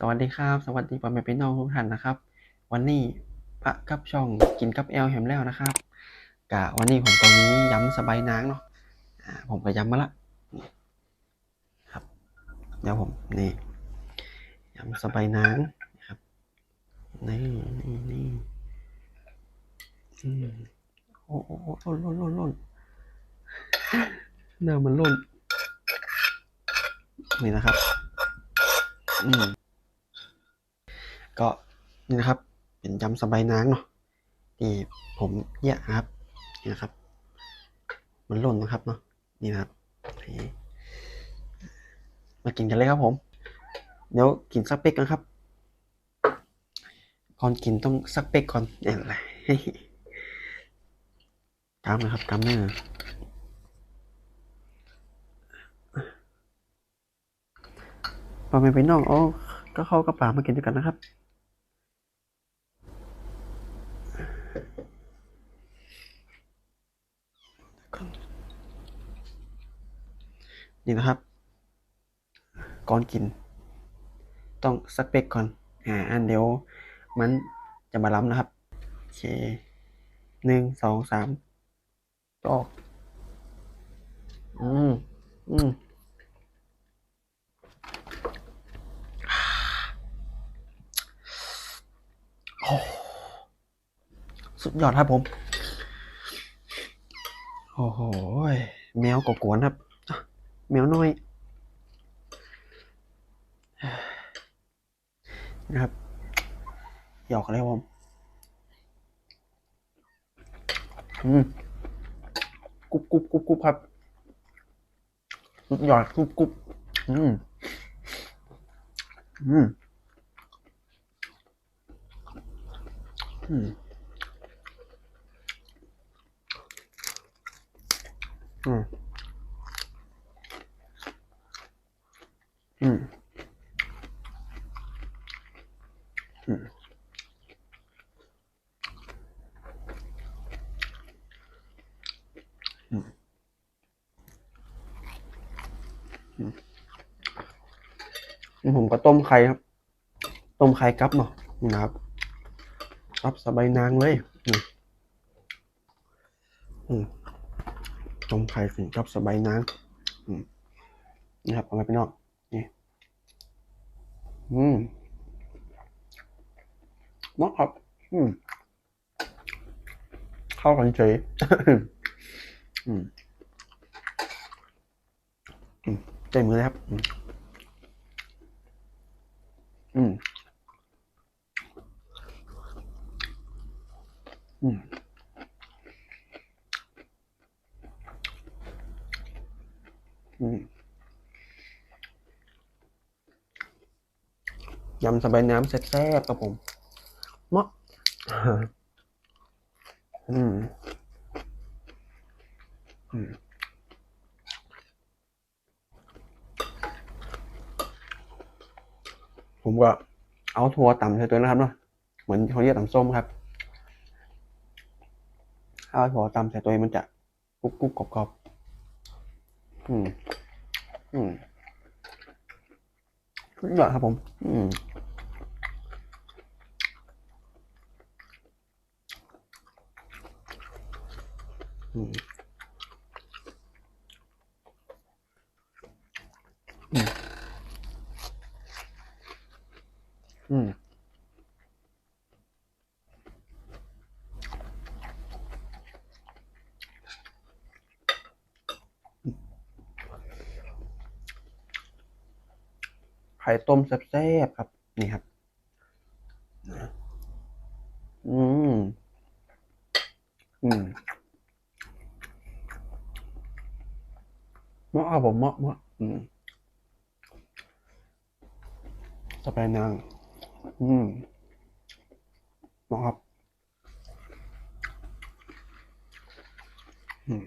สวัสดีครับ สวัสดีพ่อแม่พี่น้องทุกท่านนะครับ วันนี้พระกับช่องกินกับแอลแฮมแล้วนะครับกะวันนี้ผมก็มียำสบายนางเนาะผมก็ย้ำมาละครับ เดี๋ยวผมนี่ย้ำสบายนางนครับนี่นี่นี่โอ้โอ้โอ้ล่นล่นล่นล่นเนื้อมันล่นนี่นะครับ อืม ก็นี่นะครับ เป็นยำสบายนางเนาะที่ผมแยกนะครับนี่นะครับ มันหล่นนะครับเนาะนี่นะครับมากินกันเลยครับผม เดี๋ยวกินสักเป๊กนะครับก่อนกินต้องสักเป๊กก่อนเนี่ยอะไรกามนะครับกามเนื้อพอไปไปน้องอ๋อก็เข้ากระป๋ามากินด้วยกันนะครับ นี่นะครับ ก่อนกิน ต้องสักเป๊กก่อน อ่า อันเดี๋ยวมันจะมาล้ำนะครับ โอเคหนึ่งสองสามตกอืม อืมโอ้สุดยอดครับผม โอ้โห แมวก็กวนครับ แมวน้อยนะครับ หยอกอะไรบผมอืมกรุบกรุบกรุบกรุบครับสุดยอดกรุบกรุบอืมอืมอืมอืม อืม อืม อืม อืมนี่ผมก็ ต้มไข่ครับ ต้มไข่กับเนาะนี่นะครับรับสบายนางเลยอืมอืมต้มไข่ถึงกับสบายนางอืมนี่ครับเอาไปพี่น้องนี่อืมเนาะครับอืมเข้ากันเฉยอืมอืมเต็มมือเลยครับ อืมอืมอืม อืมยำสบายน้ำแซ่บๆครับผมเมาะอืม อืม ผมก็เอาถั่วต่ำใส่ตัวนะครับเนาะเหมือนเขาเรียกต่ำส้มครับถ้าเอาถั่วต่ำใส่ตัวมันจะกรุบกรุบกรอบกรอบอืมอืมสุดยอดครับผม อืมอืม ข่ต้มแซ่บๆครับ นี่ครับ อืม อืมเหมาะครับผมเหมาะเหมาะอืมสไปนางอืมเหมาะครับ อืม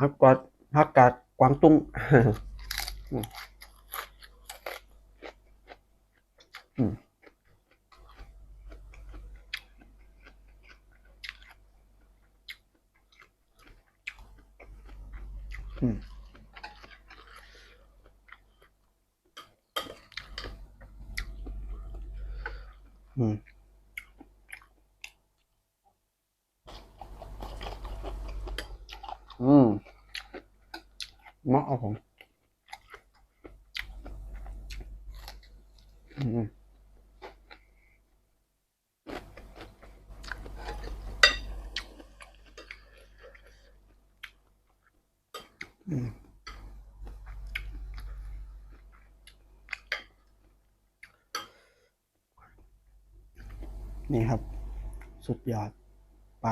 ฮักกาดฮักกาดกวางตุ้ง อืมอืม อืม อืม อืมเห มาะเอาผมอืมอืมนี่ครับ สุดยอดไป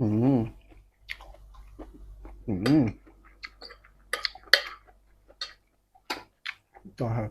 อืม อืมต่อครับ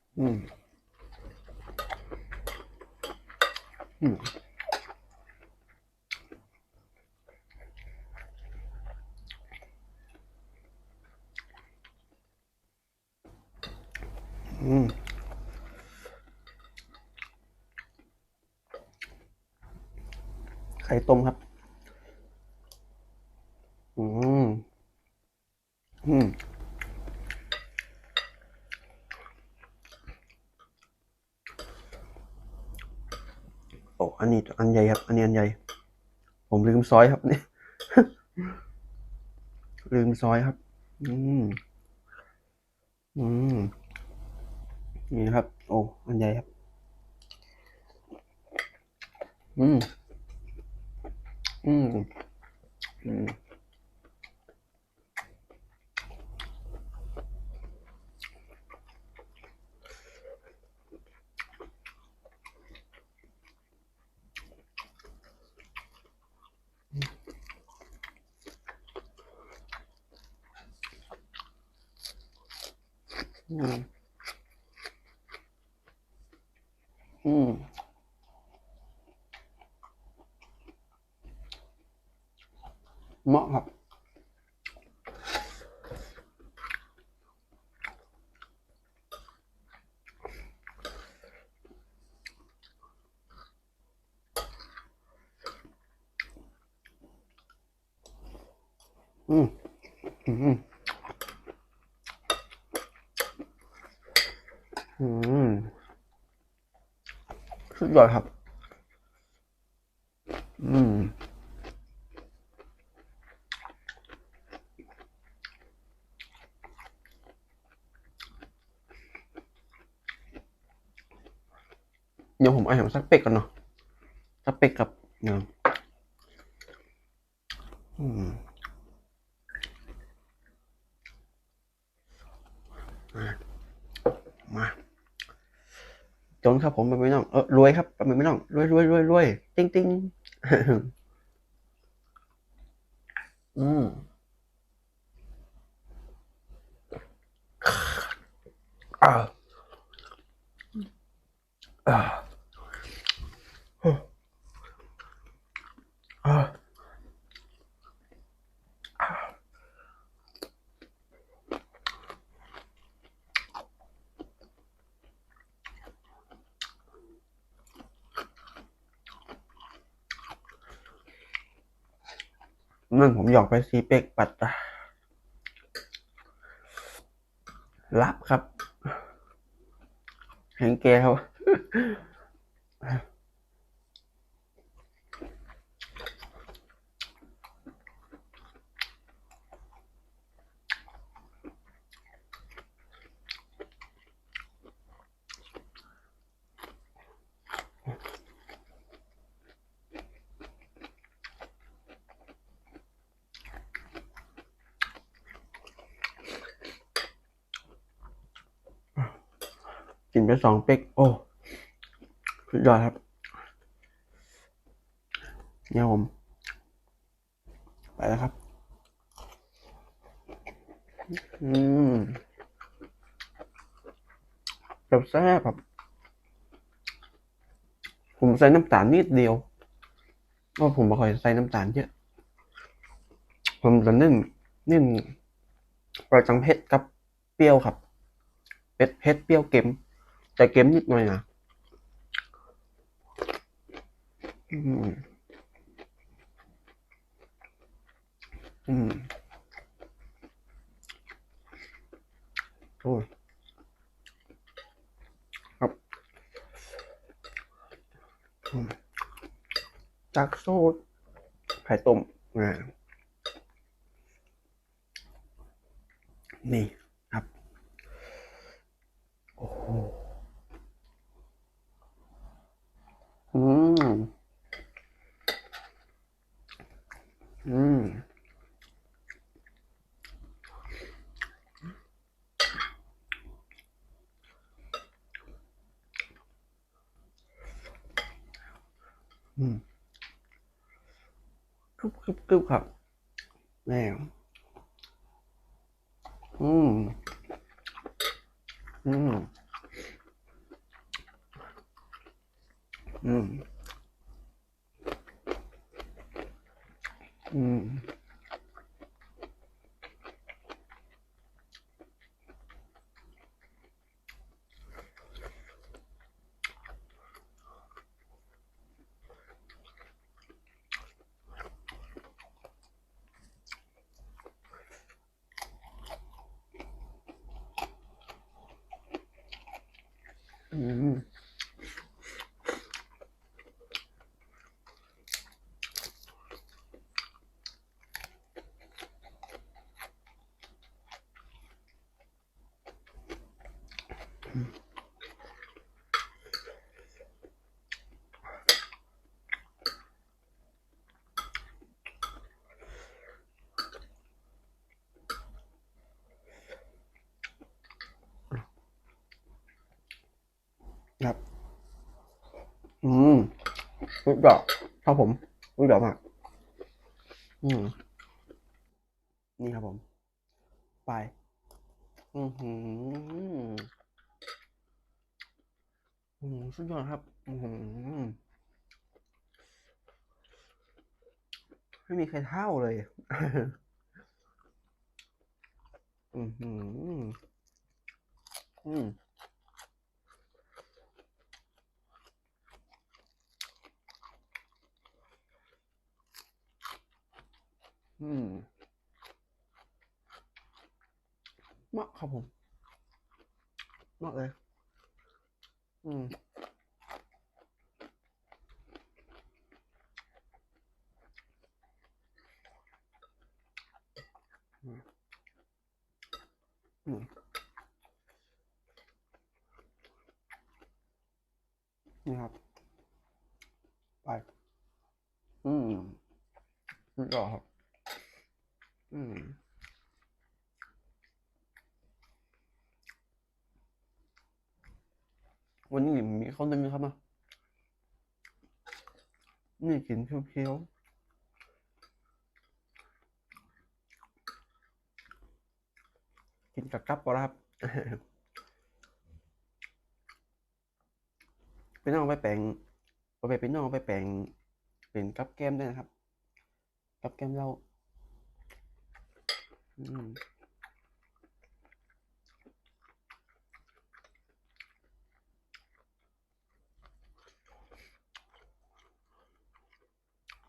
อืม อืมอืมไข่ต้มครับ อืม อืม โอ้ อันนี้อันใหญ่ครับ อันนี้อันใหญ่ ผมลืม ซอยครับเนี่ยลืมซอยครับ อืม อืม นี่ครับ โอ้ อันใหญ่ครับ อืม อืม อืม อืมอืม เหมาะครับ อืม อืม อืม สุด ยอดครับ อืมเดี๋ยวผมเอาแหมสักเป็กก่อนเนาะสักเป็กกับเนื้ออืม มามา จ นครับผมไปไม่น้องเออรวยครับไปไม่น้องรวยรวยรวยรวยติ้งติ้งอืมอ่าอ่าอ่า นั่นผมหยอกไปซีเป็กปัดตารับครับเห็นแกครับ กิ นไปสองเป๊ก โอ้สุดยอดครับ เนี่ยผม ไปแล้วครับ อืมแบบแซ่บครับ ผมใส่น้ำตาลนิดเดียวเพราะผมไม่ค่อยใส่น้ำตาลเยอะ ผมจะน้นเน้นปลาจังเผ็ดกับเปรี้ยวครับ เผ็ดเผ็ดเปรี้ยวเค็ม แต่เค็มนิดหน่อยนะอืม อืม โอ้ยครับอืมจากโซดไข่ต้มอ่านี่ครับ โอ้โหอืม อืม อืม กึบครับแม่อืม อืม อืม อืม อืม ครับ อืมสุดยอดครับผมสุดยอดมาก อืม นี่ครับผม ไป อือหือ อืมสุดยอดครับอือหือไม่มีใครเท่าเลย อือหืออืมอืมมาะครับผมมาะเลย อืมอืมอืมนี่ครับ ไป อืมสุดยอดครับ อืม วันนี้มีข้าวนึ่งครับมานี่กินเคี้ยวๆกินกับกับก็ครับพี่น้องไปแปลงเอาไปน้องไปแปลงเป็นกับแก้มได้นะครับ กับแก้มเราอืม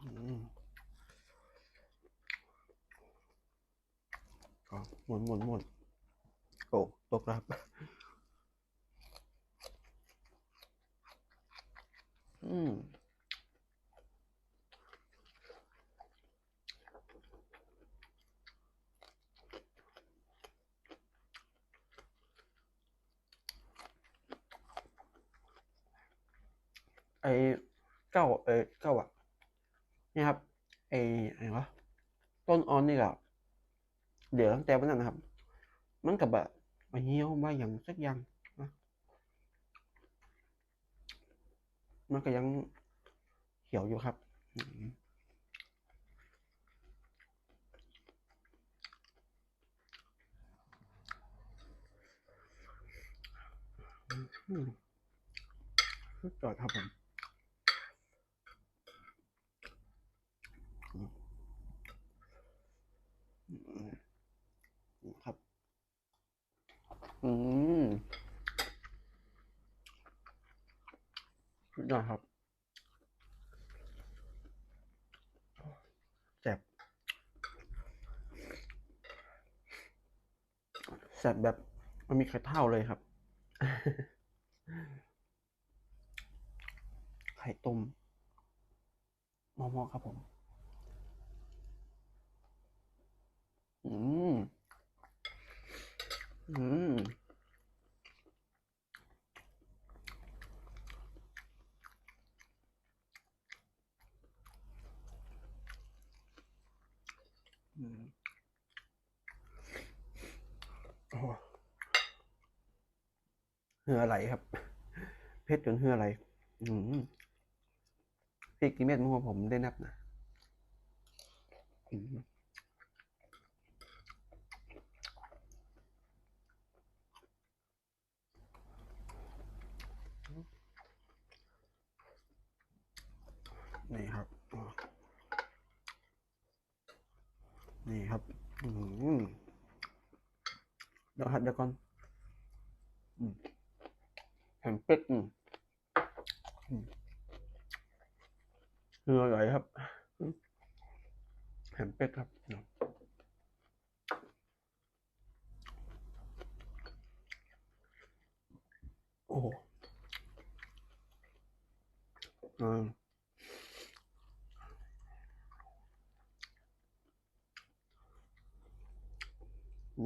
อืมก็ หมุนหมุนหมุนโอ้ตกครับ อืม ไอ้เก้าเออเก้าอะเนี่ยครับ ไอ้อะไรวะต้นออนนี่ก็ เดี๋ยวตั้งแต่วันนั้นนะครับ มันกับแบบมาเหี่ยวมาอย่างสักอย่างนะมันก็ยังเขียวอยู่ครับอืมอืมสุดยอดครับผมอืมนี่ครับ อืมสุดยอดครับแซ่บแซ่บแบบมันมีไข่เท่าเลยครับ ไข่ต้มหม้อครับผม อืม อืมอืมโอ้เหงื่อไหลครับเผ็ดจนเหงื่อไหลอืมพริกกี่เม็ดมั่วผมได้นับนะอืม นี่ครับนี่ครับเดี๋ยวครับเดี๋ยวก่อนแผ่นเป็ดอืมอืมเหงื่อไหลครับแผ่นเป็ดครับเนาะโอ้โหอ่า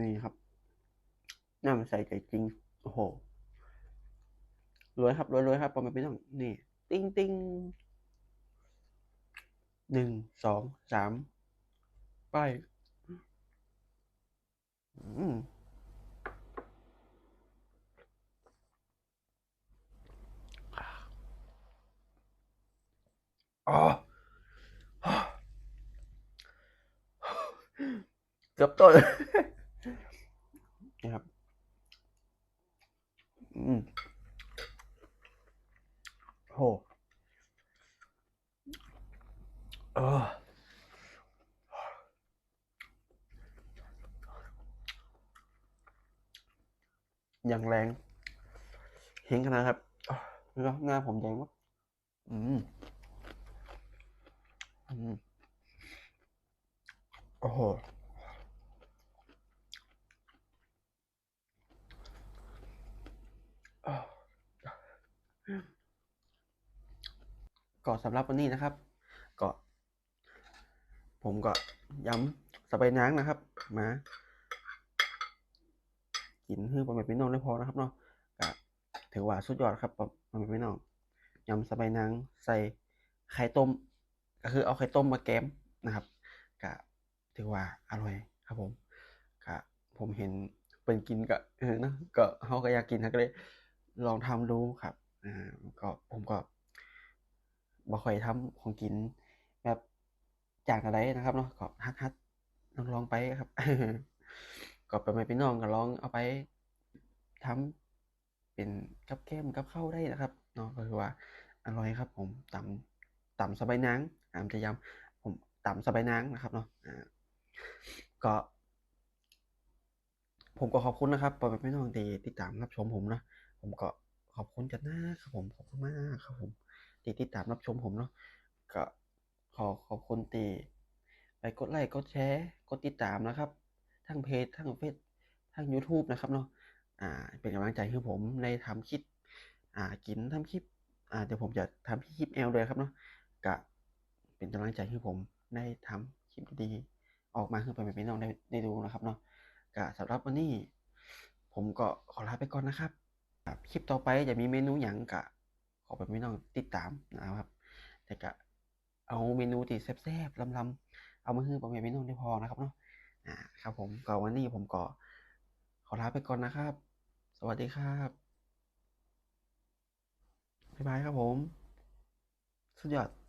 นี่ครับน่ามันใส่ใจจริง โอ้โห รวยครับรวยรวยครับประมาณไม่ต้อง นี่ ติ้งติ้งหนึ่งสองสามไปอืม อ๋อเกือบต้นนะครับ อืมโหเอออย่างแรง เห็นขนาดครับแล้วหน้าผมแดงมากอืม อืม โอ้โห อ้าว ก็สำหรับวันนี้นะครับ ก็ ผมก็ย้ำสไปนังนะครับ มากินฮื้อประมาณพี่น้องได้พอนะครับเนาะก็ถือว่าสุดยอดครับประมาณพี่น้องยำสไปนังใส่ไข่ต้ม ก็คือเอาไข่ต้มมาแกมนะครับก็ถือว่าอร่อยครับผมก็ผมเห็นเพิ่นกินก็เออนะก็เฮาก็อยากกินก็เลยลองทำดูครับ อ่าก็ผมก็บ่ค่อยทำของกิน แบบจากอะไรนะครับเนาะก็ฮัดๆลองๆไปครับ ก็ไประมาณพี่น้องก็ลองเอาไปทำเป็นกับแก้มกับข้าวได้นะครับเนาะก็คือว่าอร่อยครับ ผมตำตำสะใบนางอ่าจะย้ำผมตำสะใบนางนะครับเนาะอ่าก็ ผมก็ขอบคุณนะครับพอแม่พี่น้องที่ติดตามรับชมผมนะผมก็ ขอบคุณจัดหน้าครับผมขอบคุณมากครับผมที่ติดตามรับชมผมเนาะก็ขอขอบคุณที่ไปกดไลค์กดแชร์กดติดตามนะครับ ทั้งเพจทั้งเฟซทั้ง YouTube นะครับเนาะอ่าเป็นกำลังใจให้ผมในทำคลิปอ่ากินทำคลิปอ่าเดี๋ยวผมจะทำคลิปแอลด้วยครับเนาะก็เป็นกำลังใจให้ผมได้ทำคลิปดีออกมาให้พ่อแม่น้องได้ได้ดูนะครับเนาะก็สำหรับวันนี้ ผมก็ขอลาไปก่อนนะครับ ครับคลิปต่อไปจะมีเมนูอย่างก็ขอพ่อแม่พี่น้องติดตามนะครับแต่ก็เอาเมนูที่แซ่บๆลำๆเอามาให้พ่อแม่พี่น้องได้พอนะครับเนาะอ่าครับผมก็วันนี้ผมก็ขอลาไปก่อนนะครับ สวัสดีครับบ๊ายบายครับผม สุดยอด